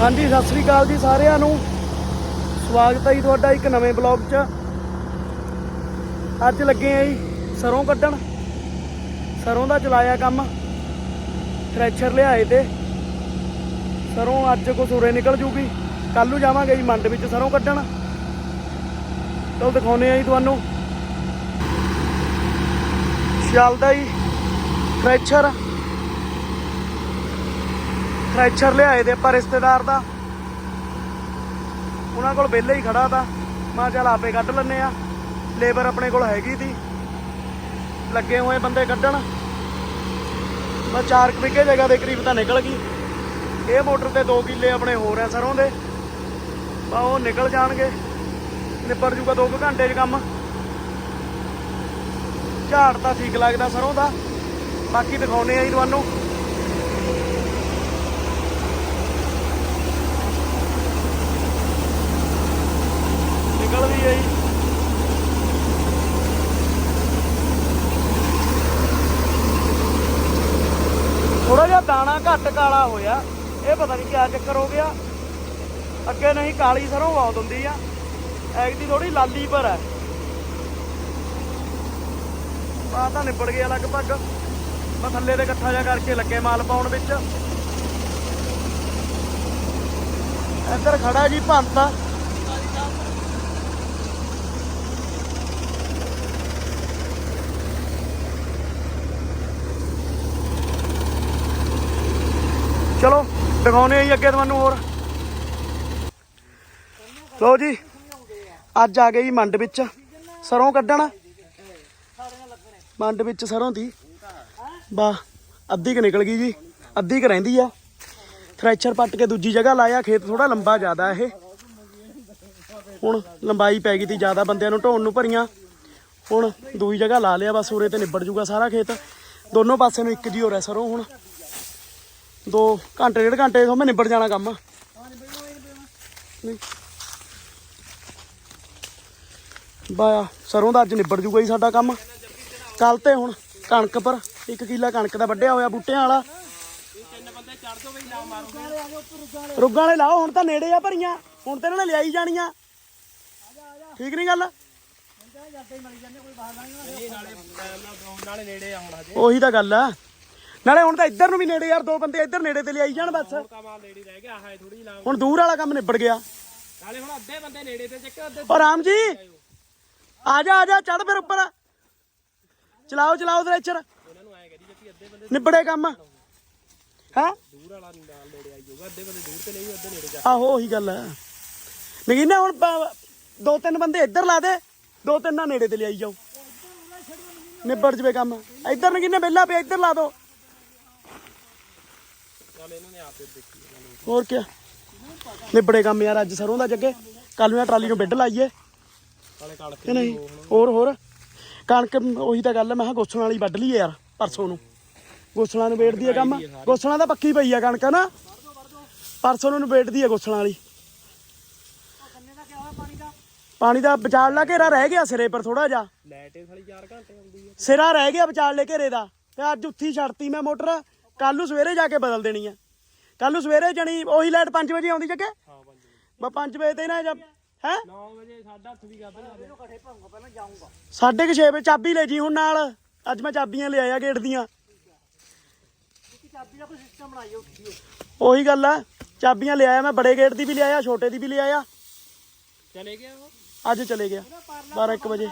ਹਾਂਜੀ, ਸਤਿ ਸ੍ਰੀ ਅਕਾਲ ਜੀ ਸਾਰਿਆਂ ਨੂੰ। ਸਵਾਗਤ ਹੈ ਜੀ ਤੁਹਾਡਾ ਇੱਕ ਨਵੇਂ ਬਲੌਗ 'ਚ। ਅੱਜ ਲੱਗੇ ਆ ਜੀ ਸਰੋਂ ਕੱਢਣ। ਸਰੋਂ ਦਾ ਚਲਾਇਆ ਕੰਮ। ਥ੍ਰੈਸ਼ਰ ਲਿਆਏ ਤੇ। ਸਰੋਂ ਅੱਜ ਕੋ ਸੂਰੇ ਨਿਕਲ ਜੂਗੀ। ਕੱਲ ਨੂੰ ਜਾਵਾਂਗੇ ਜੀ ਮੰਡ ਵਿੱਚ ਸਰੋਂ ਕੱਢਣ। ਚਲੋ ਦਿਖਾਉਨੇ ਆ ਜੀ ਤੁਹਾਨੂੰ। ਚੱਲਦਾ ਜੀ ਥ੍ਰੈਸ਼ਰ ਥ੍ਰੈਸ਼ਰ ਲਿਆਏ ਦੇ ਆਪਾਂ ਰਿਸ਼ਤੇਦਾਰ ਦਾ। ਉਹਨਾਂ ਕੋਲ ਵਿਹਲੇ ਹੀ ਖੜਾ ਤਾ। ਮੈਂ ਚੱਲ ਆਪੇ ਕੱਢ ਲੈਨੇ ਆ। ਲੇਬਰ ਆਪਣੇ ਕੋਲ ਹੈਗੀ ਤੀ। ਲੱਗੇ ਹੋਏ ਬੰਦੇ ਕੱਢਣ। ਬਸ 4 ਵਿਗੇ ਜਗ੍ਹਾ ਦੇ ਕਰੀਬ ਤਾਂ ਨਿਕਲ ਗਈ। ਇਹ ਮੋਟਰ ਤੇ 2 ਕਿੱਲੇ ਆਪਣੇ ਹੋਰ ਆ ਸਰੋਂ ਦੇ। ਬਾ ਉਹ ਨਿਕਲ ਜਾਣਗੇ। ਨਿਬੜ ਜੂਗਾ 2 ਘੰਟੇ 'ਚ ਕੰਮ। ਝਾੜ ਤਾਂ ਠੀਕ ਲੱਗਦਾ ਸਰੋਂ ਦਾ। ਬਾਕੀ ਦਿਖਾਉਨੇ ਆ ਜੀ ਤੁਹਾਨੂੰ। ਨਿਕਲ ਵੀ ਥੋੜਾ ਜਿਹਾ ਦਾਣਾ ਘੱਟ ਕਾਲਾ ਹੋਇਆ। ਇਹ ਪਤਾ ਨਹੀਂ ਕਿਆ ਚੱਕਰ ਹੋ ਗਿਆ। ਅੱਗੇ ਨਹੀਂ ਕਾਲੀ ਸਰੋਂ ਬਹੁਤ ਹੁੰਦੀ ਆ। ਐਗਦੀ ਥੋੜੀ ਲਾਲੀ ਪਰ ਹੈ ਆ ਤਾਂ ਨਿਬੜ ਗਿਆ ਲਗਭਗ। ਮੈਂ ਥੱਲੇ ਤੇ ਇਕੱਠਾ ਜਿਹਾ ਕਰਕੇ ਲੱਗੇ ਮਾਲ ਪਾਉਣ ਵਿੱਚ। ਇੱਧਰ ਖੜਾ ਜੀ ਭੰਤ ਚਲੋ ਦਿਖਾਉਨੇ ਆ ਜੀ ਅੱਗੇ ਤੁਹਾਨੂੰ ਹੋਰ। ਲਓ ਜੀ, ਅੱਜ ਆ ਗਏ ਜੀ ਮੰਡ ਵਿੱਚ। ਸਰੋਂ ਕੱਢਣ। ਮੰਡ ਵਿੱਚ ਸਰੋਂ ਦੀ। ਬਾ ਅੱਧੀ ਕ ਨਿਕਲ ਗਈ ਜੀ, ਅੱਧੀ ਕ ਰਹਿੰਦੀ ਆ। ਥ੍ਰੈਸ਼ਰ ਪੱਟ ਕੇ ਦੂਜੀ ਜਗ੍ਹਾ ਲਾਇਆ, ਖੇਤ ਥੋੜਾ ਲੰਬਾ ਜ਼ਿਆਦਾ ਇਹ। ਹੁਣ ਲੰਬਾਈ ਪੈ ਗਈ ਤੀ, ਜ਼ਿਆਦਾ ਬੰਦਿਆਂ ਨੂੰ ਢੋਣ ਨੂੰ ਭਰੀਆਂ। ਹੁਣ ਦੂਜੀ ਜਗ੍ਹਾ ਲਾ ਲਿਆ, ਬਸ ਉਰੇ ਤੇ ਨਿਬੜ ਜੂਗਾ ਸਾਰਾ ਖੇਤ। ਦੋਨੋਂ ਪਾਸੇ ਨੂੰ ਇੱਕ ਜੀ ਹੋ ਰਿਹਾ ਸਰੋਂ ਹੁਣ। ਦੋ ਘੰਟੇ ਡੇਢ ਘੰਟੇ ਤੋਂ ਮੈਂ ਨਿਬੜ ਜਾਣਾ ਕੰਮ। ਨਹੀਂ। ਬਾ ਸਰੋਂ ਦਾ ਅੱਜ ਨਿਬੜ ਜੂਗਾ ਜੀ ਸਾਡਾ ਕੰਮ। ਕੱਲ ਤੇ ਹੁਣ ਕਣਕ ਪਰ ਇੱਕ ਕਿੱਲਾ ਕਣਕ ਦਾ ਵੱਢਿਆ ਹੋਇਆ ਬੂਟਿਆਂ ਵਾਲਾ। ਰੁੱਗਾਂ ਵਾਲੇ ਲਾਓ ਹੁਣ ਤਾਂ ਨੇੜੇ ਆ ਭਰੀਆਂ। ਹੁਣ ਤੇ ਇਹਨਾਂ ਨੇ ਲਿਆਈ ਜਾਣੀਆਂ। ਠੀਕ ਨਹੀਂ ਗੱਲ? ਉਹੀ ਤਾਂ ਗੱਲ ਆ। ਨਾਲੇ ਹੁਣ ਤਾਂ ਇੱਧਰ ਨੂੰ ਵੀ ਨੇੜੇ ਯਾਰ ਦੋ ਬੰਦੇ ਇੱਧਰ ਨੇੜੇ ਤੇ ਲਿਆਈ ਜਾਣ ਬਸ। ਕਮਾਲ ਨੇੜੇ ਰਹਿ ਗਿਆ ਆਹ ਥੋੜੀ ਲਾਉ ਹੁਣ ਦੂਰ ਵਾਲਾ ਕੰਮ ਨਿਬੜ ਗਿਆ। ਨਾਲੇ ਹੁਣ ਅੱਧੇ ਬੰਦੇ ਨੇੜੇ ਤੇ ਚੱਕ ਅੱਧੇ ਓ ਰਾਮ ਜੀ ਆ ਜਾ ਆ ਜਾ ਚੜ ਫਿਰ ਉੱਪਰ। ਚਲਾਓ ਚਲਾਓ ਥ੍ਰੈਸ਼ਰ ਇਹਨਾਂ ਨੂੰ ਐ ਕਰੀ ਜੱਪੀ ਅੱਧੇ ਬੰਦੇ ਨਿਬੜੇ ਕੰਮ। ਹੈ? ਦੂਰ ਵਾਲਾ ਨਾਲ ਨੇੜੇ ਆਈ ਜਾਊਗਾ ਅੱਧੇ ਬੰਦੇ ਦੂਰ ਤੇ ਨਹੀਂ ਅੱਧੇ ਨੇੜੇ ਜਾ। ਆਹੋ ਉਹੀ ਗੱਲ ਹੈ ਨਗੀਨੇ ਹੁਣ ਦੋ ਤਿੰਨ ਬੰਦੇ ਇੱਧਰ ਲਾ ਦੇ ਦੋ ਤਿੰਨ ਨਾ ਨੇੜੇ ਤੇ ਲਿਆਈ ਜਾਓ ਨਿਬੜ ਜਵੇ ਕੰਮ। ਇੱਧਰ ਨਗੀਨੇ ਬੇਲਾ ਪਿਆ ਇੱਧਰ ਲਾ ਦੋ ਚੱਲ ਇਹਨਾਂ ਨੇ ਆਪੇ ਦੇਖੀ ਇਹਨਾਂ ਨੂੰ ਹੋਰ ਕੀ ਨਿਬੜੇ ਕੰਮ ਯਾਰ ਅੱਜ ਸਰੋਂ ਦਾ ਜੱਗੇ। ਕੱਲ ਨੂੰ ਇਹ ਟਰਾਲੀ ਨੂੰ ਬੈੱਡ ਲਾਈਏ। ਕਿ ਨਹੀਂ? ਹੋਰ ਹੋਰ। ਕਣਕ ਉਹੀ ਤਾਂ ਗੱਲ ਹੈ ਮੈਂ ਕਿਹਾ ਗੋਸਲਾਂ ਵਾਲੀ ਵੱਢ ਲਈਏ ਯਾਰ ਪਰਸੋਂ ਨੂੰ। ਗੋਸਲਾਂ ਨੂੰ ਵੇੜਦੀ ਹੈ ਕੰਮ ਗੋਸਲਾਂ ਦਾ ਪੱਕੀ ਪਈ ਆ ਕਣਕ ਨਾ ਪਰਸੋਂ ਨੂੰ ਵੇੜਦੀ ਹੈ ਗੋਸਲਾਂ ਵਾਲੀ। ਪਾਣੀ ਦਾ ਵਿਚਾਲ ਲਾ ਘੇਰਾ ਰਹਿ ਗਿਆ ਸਿਰੇ ਪਰ ਥੋੜਾ ਜਿਹਾ। ਇਹ ਸਾਲੀ 4 ਘੰਟੇ ਆਉਂਦੀ ਆ। ਸਿਰਾ ਰਹਿ ਗਿਆ ਵਿਚਾਲ ਲੈ ਘੇਰੇ ਦਾ। ਤੇ ਅੱਜ ਉੱਥੀ ਛੱਡਤੀ ਮੈਂ ਮੋਟਰ। ਕੱਲ ਨੂੰ ਸਵੇਰੇ ਜਾ ਕੇ ਬਦਲ ਦੇਣੀ ਆ। ਕੱਲ ਨੂੰ ਸਵੇਰੇ ਜਣੀ ਉਹੀ ਲਾਈਟ 5 ਵਜੇ ਆਉਂਦੀ ਜੱਗੇ? ਹਾਂ ਪੰਜ ਵਜੇ। ਬਾ 5 ਵਜੇ ਤੇ ਨਾ ਜਦ ਹੈ? 9 ਵਜੇ 8:30 ਵੀ ਗੱਬ ਲਾ ਸਾਢੇ ਕੁ ਛੇ ਵਜੇ ਚਾਬੀ ਲੈ ਜੀ ਹੁਣ ਨਾਲ। ਅੱਜ ਮੈਂ ਚਾਬੀਆਂ ਲੈ ਆਇਆ ਗੇਟ ਦੀਆਂ। ਚਾਬੀ ਦਾ ਕੋਈ ਸਿਸਟਮ ਬਣਾਈਓ ਉਹੀ ਗੱਲ ਆ ਚਾਬੀਆਂ ਲੈ ਆਇਆ ਮੈਂ ਬੜੇ ਗੇਟ ਦੀ ਵੀ ਲੈ ਆਇਆ ਛੋਟੇ ਦੀ ਵੀ ਲੈ ਆਇਆ। ਚਲੇ ਗਿਆ ਉਹ? ਅੱਜ ਚਲੇ ਗਿਆ 12 1 ਵਜੇ।